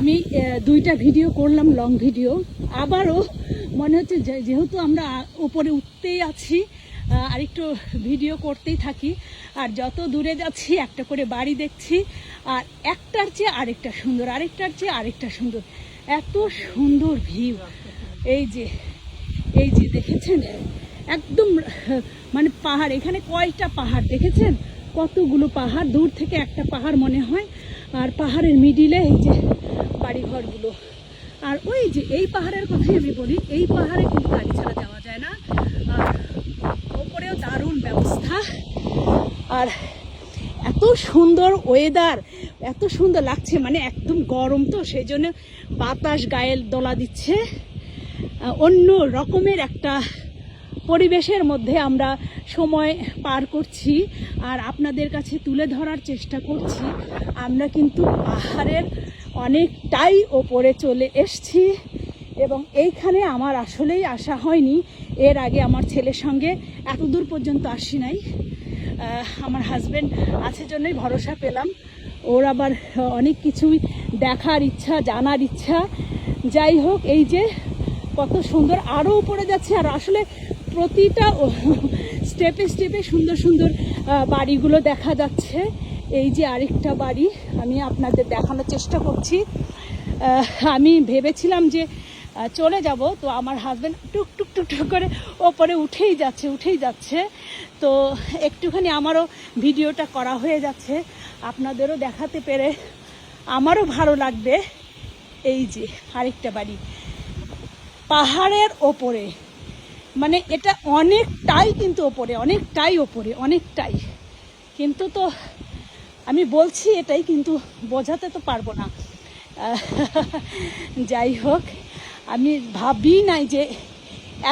আমি দুইটা ভিডিও করলাম লং ভিডিও আবারও মনে হচ্ছে যেহেতু আমরা উপরে উঠতেই আছি আহ, আরেকটু ভিডিও করতেই থাকি আর যত দূরে যাচ্ছি একটা করে বাড়ি দেখছি আর একটার চেয়ে আরেকটা সুন্দর আরেকটার চেয়ে আরেকটা সুন্দর। এত সুন্দর ভিউ এই যে এই যে দেখেছেন? একদম মানে পাহাড় এখানে কয়টা পাহাড় দেখেছেন? কতগুলো পাহাড়? দূর থেকে একটা পাহাড় মনে হয় আর পাহাড়ের মিডিলে এই যে বাড়িঘরগুলো। আর ওই যে এই পাহাড়ের কথাই আমি বলি, এই পাহাড়ে কিন্তু গাড়ি ছাড়া যাওয়া যায় না। আর ওপরেও দারুণ ব্যবস্থা। আর এত সুন্দর ওয়েদার এত সুন্দর লাগছে মানে একদম গরম তো, সেই জন্য বাতাস গায়ে দোলা দিচ্ছে। অন্য রকমের একটা পরিবেশের মধ্যে আমরা সময় পার করছি। আর আপনাদের কাছে তুলে ধরার চেষ্টা করছি। আমরা কিন্তু পাহাড়ের অনেকটাই ওপরে চলে এসছি এবং এইখানে আমার আসলেই আসা হয়নি। এর আগে আমার ছেলের সঙ্গে এত দূর পর্যন্ত আসি নাই। আমার হাজব্যান্ড আছে জন্যই ভরসা পেলাম। ওর আবার অনেক কিছুই দেখার ইচ্ছা, জানার ইচ্ছা। যাই হোক, এই যে কত সুন্দর আরও উপরে যাচ্ছে আর আসলে প্রতিটা স্টেপে স্টেপে সুন্দর সুন্দর বাড়িগুলো দেখা যাচ্ছে। এই যে আরেকটা বাড়ি আমি আপনাদের দেখানোর চেষ্টা করছি। আমি ভেবেছিলাম যে চলে যাব, তো আমার হাজব্যান্ড টুক টুক টুক টুক করে ওপরে উঠেই যাচ্ছে উঠেই যাচ্ছে। তো একটুখানি আমারও ভিডিওটা করা হয়ে যাচ্ছে। আপনাদেরও দেখাতে পেরে আমারও ভালো লাগবে। এই যে আরেকটা বাড়ি। পাহাড়ের ওপরে। মানে এটা অনেকটাই কিন্তু ওপরে, অনেকটাই ওপরে, অনেকটাই। কিন্তু তো আমি বলছি এটাই কিন্তু বোঝাতে তো পারব না। যাই হোক, আমি ভাবি নাই যে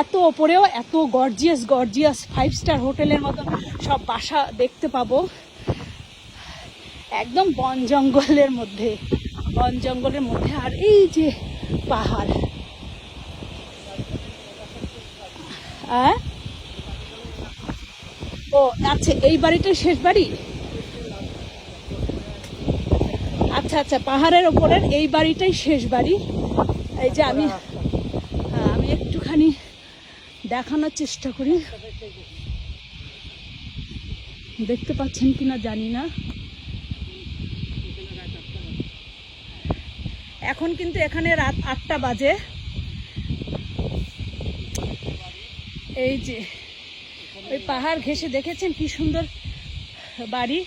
এত ওপরেও এত গর্জিয়াস গর্জিয়াস ফাইভ স্টার হোটেলের মতো সব বাসা দেখতে পাবো। একদম বন জঙ্গলের মধ্যে, বন জঙ্গলের মধ্যে। আর এই যে পাহাড়। আহ? ও আচ্ছা এই বাড়িটাই শেষ বাড়ি? আচ্ছা পাহাড়ের ওপরের এই বাড়িটাই শেষ বাড়ি। এই যে আমি হ্যাঁ, আমি একটুখানি দেখানোর চেষ্টা করি। দেখতে পাচ্ছেন কিনা জানি না। এখন কিন্তু এখানে রাত আটটা বাজে। এই যে ওই পাহাড় ঘেসে দেখেছেন কি সুন্দর বাড়ি?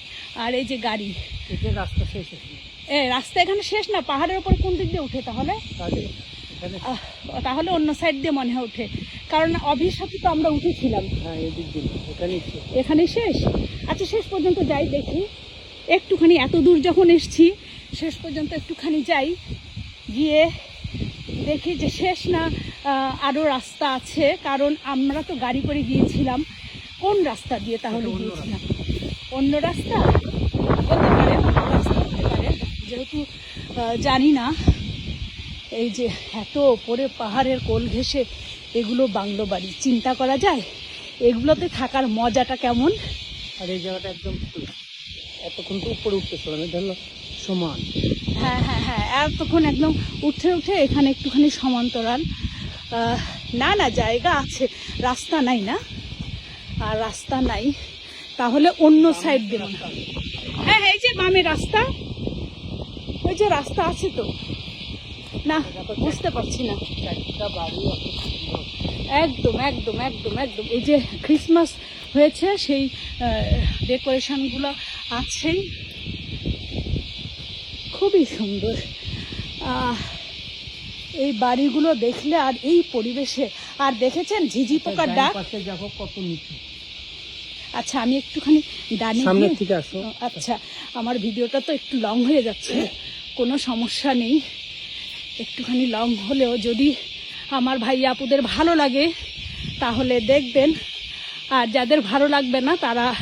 আর এই যে গাড়ি। রাস্তা শেষ এ রাস্তা এখানে শেষ না পাহাড়ের ওপর কোন দিক দিয়ে উঠে তাহলে? তাহলে অন্য সাইড দিয়ে মনে হয় উঠে। কারণ অভিশাপে তো আমরা উঠেছিলাম। হ্যাঁ এখানে শেষ। আচ্ছা শেষ পর্যন্ত যাই দেখি। একটুখানি এত দূর যখন এসছি শেষ পর্যন্ত একটুখানি যাই। গিয়ে দেখি যে শেষ না আরও রাস্তা আছে। কারণ আমরা তো গাড়ি করে গিয়েছিলাম। কোন রাস্তা দিয়ে তাহলে গিয়েছিলাম? অন্য রাস্তা? হতে পারে অন্য রাস্তা হতে পারে। যেহেতু জানি না এই যে এত ওপরে পাহাড়ের কোল ঘেসে এগুলো বাংলো বাড়ি চিন্তা করা যায়? এগুলোতে থাকার মজাটা কেমন? আর এই জায়গাটা একদম এতক্ষণ তো উপরে উঠতেছিলাম হলো সমান। হ্যাঁ হ্যাঁ হ্যাঁ এতক্ষণ একদম উঠে উঠে এখানে একটুখানি সমান্তরাল। না না জায়গা আছে রাস্তা নাই না? আর রাস্তা নাই তাহলে অন্য সাইড দেব না হ্যাঁ এই যে বামে রাস্তা। ওই যে রাস্তা আছে তো। না বুঝতে পারছি না। একদম একদম একদম একদম। এই যে ক্রিসমাস হয়েছে সেই ডেকোরেশনগুলো আছেই। খুবই সুন্দর। আহ, এই বাড়িগুলো দেখলে আর এই পরিবেশে। আর দেখেছেন ঝিঝি পোকার ডাক? যাব কত নিচু আচ্ছা আমি একটুখানি আসো। আচ্ছা আমার ভিডিওটা তো একটু লং হয়ে যাচ্ছে। কোনো সমস্যা নেই। একটুখানি লং হলেও যদি আমার ভাই আপুদের ভালো লাগে তাহলে দেখবেন। আর যাদের ভালো লাগবে না তারা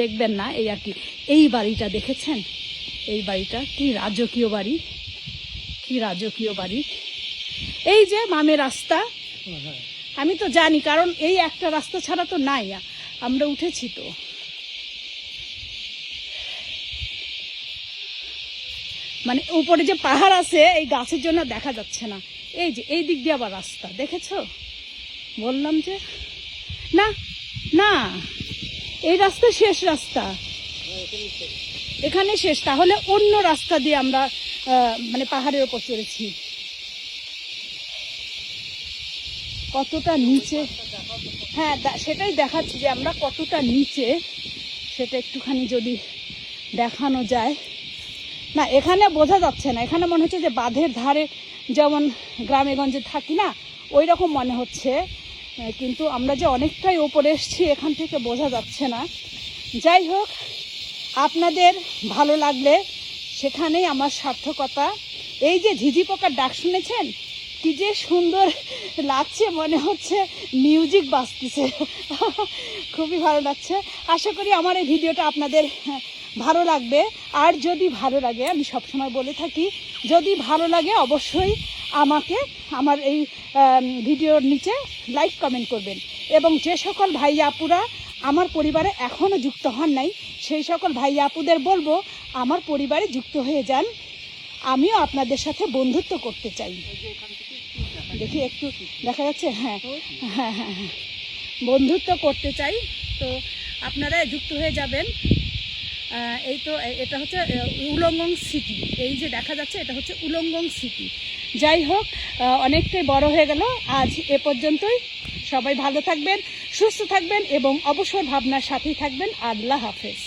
দেখবেন না। এই আর কি। এই বাড়িটা দেখেছেন? এই বাড়িটা কি রাজকীয় বাড়ি? কি রাজকীয় বাড়ি? এই যে মামের রাস্তা। হ্যাঁ। আমি তো জানি কারণ এই একটা রাস্তা ছাড়া তো নাই। আমরা উঠেছি তো। মানে উপরে যে পাহাড় আছে, এই গাছের জন্য দেখা যাচ্ছে না। এই যে, এই দিক দিয়ে আবার রাস্তা, দেখেছ? বললাম যে, না না, এই রাস্তা শেষ রাস্তা। এখানে শেষ, তাহলে অন্য রাস্তা দিয়ে আমরা মানে পাহাড়ের ওপর চড়েছি। কতটা নিচে হ্যাঁ সেটাই দেখাচ্ছি যে আমরা কতটা নিচে, সেটা একটুখানি যদি দেখানো যায়। না, এখানে বোঝা যাচ্ছে না। এখানে মনে হচ্ছে যে বাঁধের ধারে যেমন গ্রামে গঞ্জে থাকি না ওই রকম মনে হচ্ছে। কিন্তু আমরা যে অনেকটাই ওপরে এসছি, এখান থেকে বোঝা যাচ্ছে না। যাই হোক, আপনাদের ভালো লাগলে সেখানেই আমার সার্থকতা। এই যে ঝিঝি পোকার ডাক শুনেছেন? কি যে সুন্দর লাগছে, মনে হচ্ছে মিউজিক বাজতেছে। খুবই ভালো লাগছে। আশা করি আমার এই ভিডিওটা আপনাদের ভালো লাগবে। আর যদি ভালো লাগে, আমি সবসময় বলে থাকি, যদি ভালো লাগে অবশ্যই আমাকে, আমার এই ভিডিওর নিচে লাইক কমেন্ট করবেন। এবং যে সকল ভাই আপুরা আমার পরিবারে এখনও যুক্ত হন নাই, সেই সকল ভাই আপুদের বলব, আমার পরিবারে যুক্ত হয়ে যান। আমিও আপনাদের সাথে বন্ধুত্ব করতে চাই। দেখি একটু, দেখা যাচ্ছে? হ্যাঁ হ্যাঁ হ্যাঁ। বন্ধুত্ব করতে চাই। তো আপনারা যুক্ত হয়ে যাবেন। এই তো এটা হচ্ছে উলঙ্গং সিটি এই যে দেখা যাচ্ছে, এটা হচ্ছে উলঙ্গং সিটি যাই হোক অনেকটাই বড় হয়ে গেল। আজ এ পর্যন্তই। সবাই ভালো থাকবেন, সুস্থ থাকবেন এবং অবসর ভাবনার সাথেই থাকবেন। আল্লাহ হাফেজ।